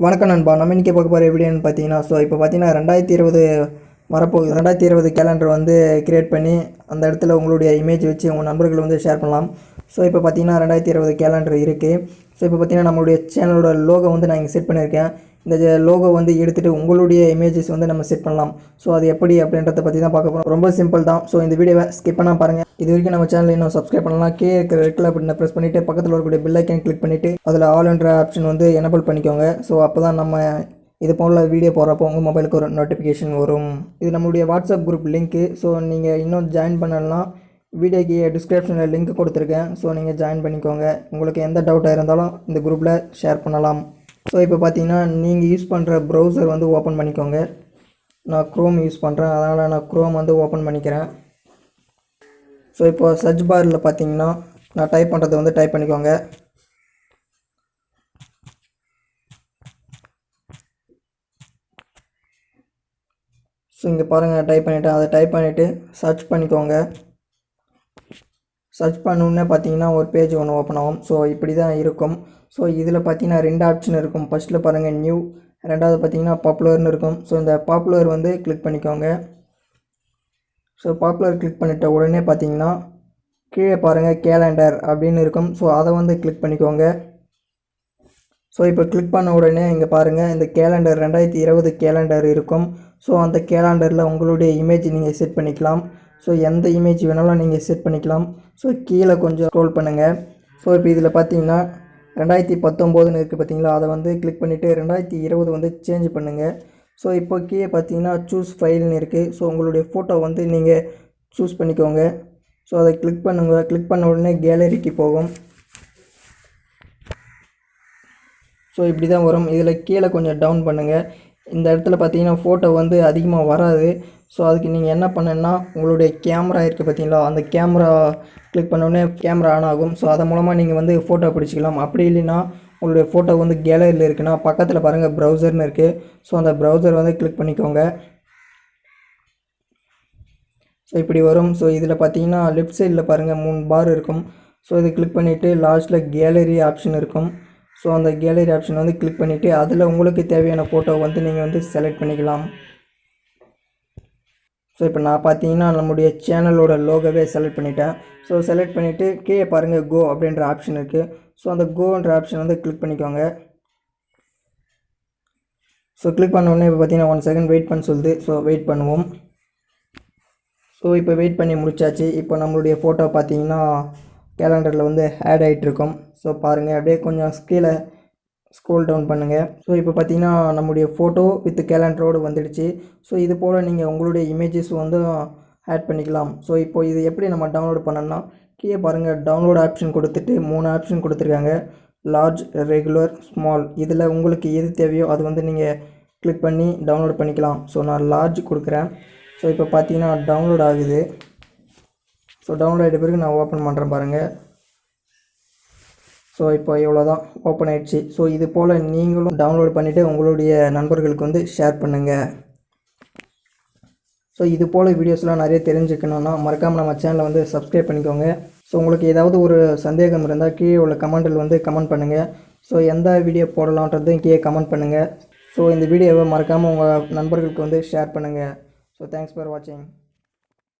வணக்கம் நண்பா. நம்ம இன்றைக்கி பார்க்க போகிற எப்படின்னு பார்த்தீங்கன்னா ஸோ இப்போ பார்த்தீங்கன்னா ரெண்டாயிரத்தி இருபது வரப்போகுது ரெண்டாயிரத்தி இருபது கேலண்டர் வந்து கிரியேட் பண்ணி அந்த இடத்துல உங்களுடைய இமேஜ் வச்சு உங்கள் நண்பர்கள் வந்து ஷேர் பண்ணலாம். ஸோ இப்போ பார்த்தீங்கன்னா ரெண்டாயிரத்தி இருபது கேலண்டர் இருக்குது ஸோ இப்போ பார்த்தீங்கன்னா நம்மளுடைய சேனலோட லோகோ வந்து நான் இங்கே செட் பண்ணியிருக்கேன் இந்த லோகோ வந்து எடுத்துகிட்டு உங்களுடைய இமேஜஸ் வந்து நம்ம செட் பண்ணலாம். ஸோ அது எப்படி அப்படின்றத பற்றி தான் பார்க்க போகிறோம் ரொம்ப சிம்பிள் தான். ஸோ இந்த வீடியோவை ஸ்கிப் பண்ணால் பாருங்கள் இது வரைக்கும் நம்ம சேனல் இன்னும் சப்ஸ்கிரைப் பண்ணலாம் கே இருக்கிற ரெட் கலர் பட்டனை ப்ரெஸ் பண்ணிவிட்டு பக்கத்தில் வரக்கூடிய பெல் ஐக்கன் கிளிக் பண்ணிவிட்டு அதில் ஆல் என்ற ஆப்ஷன் வந்து எனபிள் பண்ணிக்கோங்க. ஸோ அப்போ தான் நம்ம இது போல் வீடியோ போகிறப்போ உங்கள் மொபைலுக்கு ஒரு நோட்டிஃபிகேஷன் வரும். இது நம்மளுடைய வாட்ஸ்அப் குரூப் லிங்க்கு ஸோ நீங்கள் இன்னும் ஜாயின் பண்ணலாம் வீடியோக்கு டிஸ்கிரிப்ஷனில் லிங்க் கொடுத்துருக்கேன். ஸோ நீங்கள் ஜாயின் பண்ணிக்கோங்க. உங்களுக்கு எந்த டவுட்டாக இருந்தாலும் இந்த குரூப்பில் ஷேர் பண்ணலாம். ஸோ இப்போ பார்த்தீங்கன்னா நீங்கள் யூஸ் பண்ணுற ப்ரௌசர் வந்து ஓப்பன் பண்ணிக்கோங்க. நான் க்ரோம் யூஸ் பண்ணுறேன் அதனால் நான் க்ரோம் வந்து ஓப்பன் பண்ணிக்கிறேன். ஸோ இப்போ சர்ச் பாரில் பார்த்தீங்கன்னா நான் டைப் பண்ணுறது வந்து டைப் பண்ணிக்கோங்க. ஸோ இங்கே பாருங்கள் டைப் பண்ணிவிட்டேன் அதை டைப் பண்ணிவிட்டு சர்ச் பண்ணிக்கோங்க. சர்ச் பண்ணோன்னே பார்த்தீங்கன்னா ஒரு பேஜ் ஒன்று ஓப்பன் ஆகும். ஸோ இப்படி தான் இருக்கும். ஸோ இதில் பார்த்தீங்கன்னா ரெண்டு ஆப்ஷன் இருக்கும். ஃபஸ்ட்டில் பாருங்கள் நியூ ரெண்டாவது பார்த்தீங்கன்னா பாப்புலர்னு இருக்கும். ஸோ இந்த பாப்புலர் வந்து கிளிக் பண்ணிக்கோங்க. ஸோ பாப்புலர் கிளிக் பண்ணிட்ட உடனே பார்த்தீங்கன்னா கீழே பாருங்கள் கேலண்டர் அப்படின்னு இருக்கும். ஸோ அதை வந்து கிளிக் பண்ணிக்கோங்க. ஸோ இப்போ கிளிக் பண்ண உடனே இங்கே பாருங்கள் இந்த கேலண்டர் ரெண்டாயிரத்தி இருபது கேலண்டர் இருக்கும். ஸோ அந்த கேலண்டரில் உங்களுடைய இமேஜ் நீங்கள் செட் பண்ணிக்கலாம். ஸோ எந்த இமேஜ் வேணாலும் நீங்கள் செட் பண்ணிக்கலாம். ஸோ கீழே கொஞ்சம் ஸ்க்ரோல் பண்ணுங்கள் ஸோ இப்போ இதில் பார்த்தீங்கன்னா ரெண்டாயிரத்தி பத்தொம்போதுன்னு இருக்குது பார்த்தீங்களா அதை வந்து கிளிக் பண்ணிவிட்டு ரெண்டாயிரத்தி இருபது வந்து சேஞ்ச் பண்ணுங்கள் ஸோ இப்போ கீழே பார்த்தீங்கன்னா சூஸ் ஃபைல்னு இருக்குது ஸோ உங்களுடைய ஃபோட்டோ வந்து நீங்கள் சூஸ் பண்ணிக்கோங்க. ஸோ அதை கிளிக் பண்ணுங்க. கிளிக் பண்ண உடனே கேலரிக்கு போகும். ஸோ இப்படி தான் வரும். இதில் கீழே கொஞ்சம் டவுன் பண்ணுங்கள் இந்த இடத்துல பார்த்தீங்கன்னா ஃபோட்டோ வந்து அதிகமாக வராது. ஸோ அதுக்கு நீங்கள் என்ன பண்ணுன்னா உங்களுடைய கேமரா இருக்குது பார்த்தீங்களா? அந்த கேமரா கிளிக் பண்ணோடனே கேமரா ஆன் ஆகும். ஸோ அதன் மூலமாக நீங்கள் வந்து ஃபோட்டோ பிடிச்சிக்கலாம். அப்படி இல்லைன்னா உங்களுடைய ஃபோட்டோ வந்து கேலரியில் இருக்குன்னா பக்கத்தில் பாருங்கள் ப்ரௌசர்னு இருக்குது ஸோ அந்த ப்ரௌசர் வந்து கிளிக் பண்ணிக்கோங்க. ஸோ இப்படி வரும். ஸோ இதில் பார்த்தீங்கன்னா லெஃப்ட் சைடில் பாருங்கள் மூணு பார் இருக்கும். ஸோ இதை கிளிக் பண்ணிவிட்டு லாஸ்ட்டில் கேலரி ஆப்ஷன் இருக்கும். ஸோ அந்த கேலரி ஆப்ஷன் வந்து கிளிக் பண்ணிவிட்டு அதில் உங்களுக்கு தேவையான ஃபோட்டோ வந்து நீங்கள் வந்து செலக்ட் பண்ணிக்கலாம். ஸோ இப்போ நான் பார்த்தீங்கன்னா நம்முடைய சேனலோட லோகோவே செலக்ட் பண்ணிட்டேன். ஸோ செலக்ட் பண்ணிவிட்டு கீழே பாருங்கள் கோ அப்படின்ற ஆப்ஷன் இருக்குது ஸோ அந்த கோன்ற ஆப்ஷன் வந்து கிளிக் பண்ணிக்கோங்க. ஸோ கிளிக் பண்ண உடனே இப்போ பார்த்தீங்கன்னா ஒன் செகண்ட் வெயிட் பண்ண சொல்லுது. ஸோ வெயிட் பண்ணுவோம். ஸோ இப்போ வெயிட் பண்ணி முடிச்சாச்சு. இப்போ நம்மளுடைய ஃபோட்டோ பார்த்தீங்கன்னா கேலண்டரில் வந்து ஆட் ஆகிட்ருக்கோம் ஸோ பாருங்கள் அப்படியே கொஞ்சம் கீழே ஸ்க்ரோல் டவுன் பண்ணுங்கள் ஸோ இப்போ பார்த்தீங்கன்னா நம்முடைய ஃபோட்டோ வித் கேலண்டரோடு வந்துடுச்சு. ஸோ இது போல் நீங்கள் உங்களுடைய இமேஜஸ் வந்து ஆட் பண்ணிக்கலாம். ஸோ இப்போ இது எப்படி நம்ம டவுன்லோட் பண்ணோம்னா கீழே பாருங்கள் டவுன்லோட் ஆப்ஷன் கொடுத்துட்டு மூணு ஆப்ஷன் கொடுத்துருக்காங்க. லார்ஜ் ரெகுலர் ஸ்மால் இதில் உங்களுக்கு எது தேவையோ அது வந்து நீங்கள் கிளிக் பண்ணி டவுன்லோட் பண்ணிக்கலாம். ஸோ நான் லார்ஜ் கொடுக்குறேன். ஸோ இப்போ பார்த்தீங்கன்னா டவுன்லோட் ஆகுது. ஸோ டவுன்லோட் ஆகிட்ட பிறகு நான் ஓப்பன் பண்ணுறேன் பாருங்கள் ஸோ இப்போ இவ்வளோ தான் ஓப்பன் ஆயிடுச்சு. ஸோ இது போல் நீங்களும் டவுன்லோட் பண்ணிவிட்டு உங்களுடைய நண்பர்களுக்கு வந்து ஷேர் பண்ணுங்கள் ஸோ இது போல் வீடியோஸ்லாம் நிறைய தெரிஞ்சுக்கணுன்னா மறக்காமல் நம்ம சேனலை வந்து சப்ஸ்கிரைப் பண்ணிக்கோங்க. ஸோ உங்களுக்கு ஏதாவது ஒரு சந்தேகம் இருந்தால் கீழே உள்ள கமெண்டில் வந்து கமெண்ட் பண்ணுங்கள் ஸோ எந்த வீடியோ போடலான்றதையும் கீழே கமெண்ட் பண்ணுங்கள் ஸோ இந்த வீடியோவை மறக்காமல் உங்கள் நண்பர்களுக்கு வந்து ஷேர் பண்ணுங்கள் ஸோ தேங்க்ஸ் ஃபார் வாட்சிங்